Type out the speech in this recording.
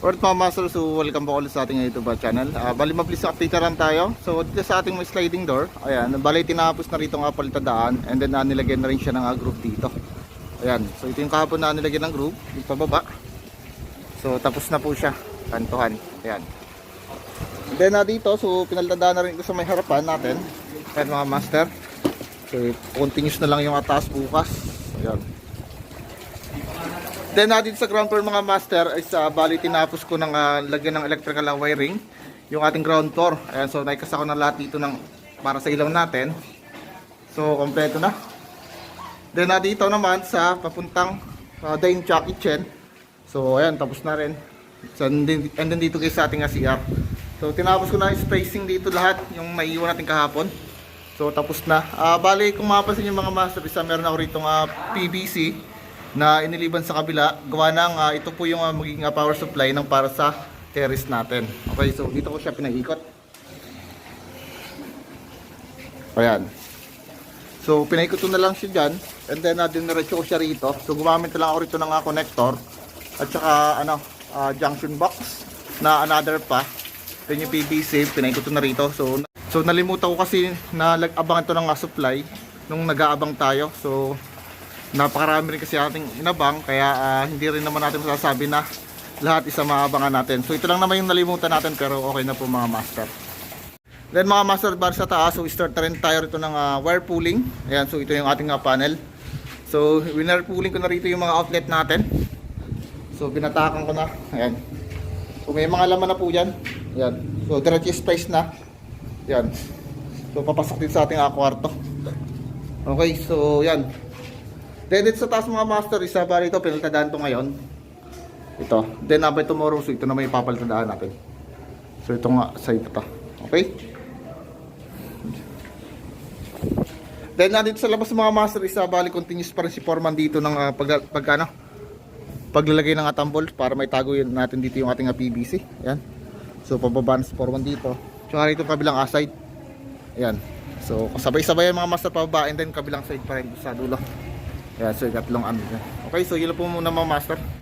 Alright mga master, so welcome po ulit sa ating YouTube channel. Uh, bali mabilis na update lang tayo. So dito sa ating sliding door, ayan, bali tinapos na rito nga palitadaan and then uh, nilagyan na rin siya ng uh, groove dito. Ayan, so ito yung kahapon na nilagyan ng groove, yung pababa. So tapos na po siya, kantuhan. Ayan. Then uh, dito, so pinalitadaan na rin ito sa may harapan natin. Ayan mga master. So continuous na lang yung atas bukas. Ayan. Then uh, dito sa ground floor mga master is uh, bali tinapos ko ng uh, lagyan ng electrical uh, wiring yung ating ground floor. Ayan, so naikas ako na lahat dito ng para sa ilaw natin. So kompleto na. Then uh, dito naman sa papuntang uh, dine chuck kitchen. So ayan, tapos na rin. So, and, then, and then dito guys sa ating uh, CR. So tinapos ko na spacing dito lahat yung naiiwan natin kahapon. So tapos na. Ah, bali kung mapapansin yung mga master, isa meron ako rito uh, PVC na iniliban sa kabila. Gawa ng ah, ito po yung ah, magiging ah, power supply ng para sa terrace natin. Okay, so dito ko siya pinag-ikot. Ayan. So pinaikot ko na lang siya dyan and then uh, diniretso ko siya rito. So gumamit na lang ako rito ng ah, connector at saka ano, ah, junction box na another pa. Then yung PVC, pinaikot ko na rito. So, so nalimutan ko kasi na lag-abangan to ng ah, supply nung nag-aabang tayo. So napakarami rin kasi ating inabang kaya ah, hindi rin naman natin masasabi na lahat isa maabangan natin. So ito lang naman yung nalimutan natin pero okay na po mga master. Then mga master bar sa taas, so start na rin tayo rito ng ah, wire pooling. Ayan, so ito yung ating ah, panel. So winner pooling ko na rito yung mga outlet natin. So binatakan ko na. Ayan. So may mga laman na po dyan. Ayan. So diretso space na. Ayan. So papasok din sa ating ah, kwarto. Okay, so yan. Then dito sa taas mga master, isa ba rito, pinaltadaan to ngayon. Ito. Then abay tomorrow, so ito na may papalitadaan natin. So ito nga, sa ito to. Okay? Then nandito sa labas mga master, isa bali continuous pa rin si Foreman dito ng uh, pag, pag ano, paglalagay ng atambol para may tago yun natin dito yung ating uh, PVC. Yan. So pababa na si Foreman dito. Tsaka rito kabilang uh, side. Yan. So kasabay-sabay mga master pababa and then kabilang side pa rin sa dulo. Ayan, so ikatlong ano dyan. Okay, so yun po muna mga master.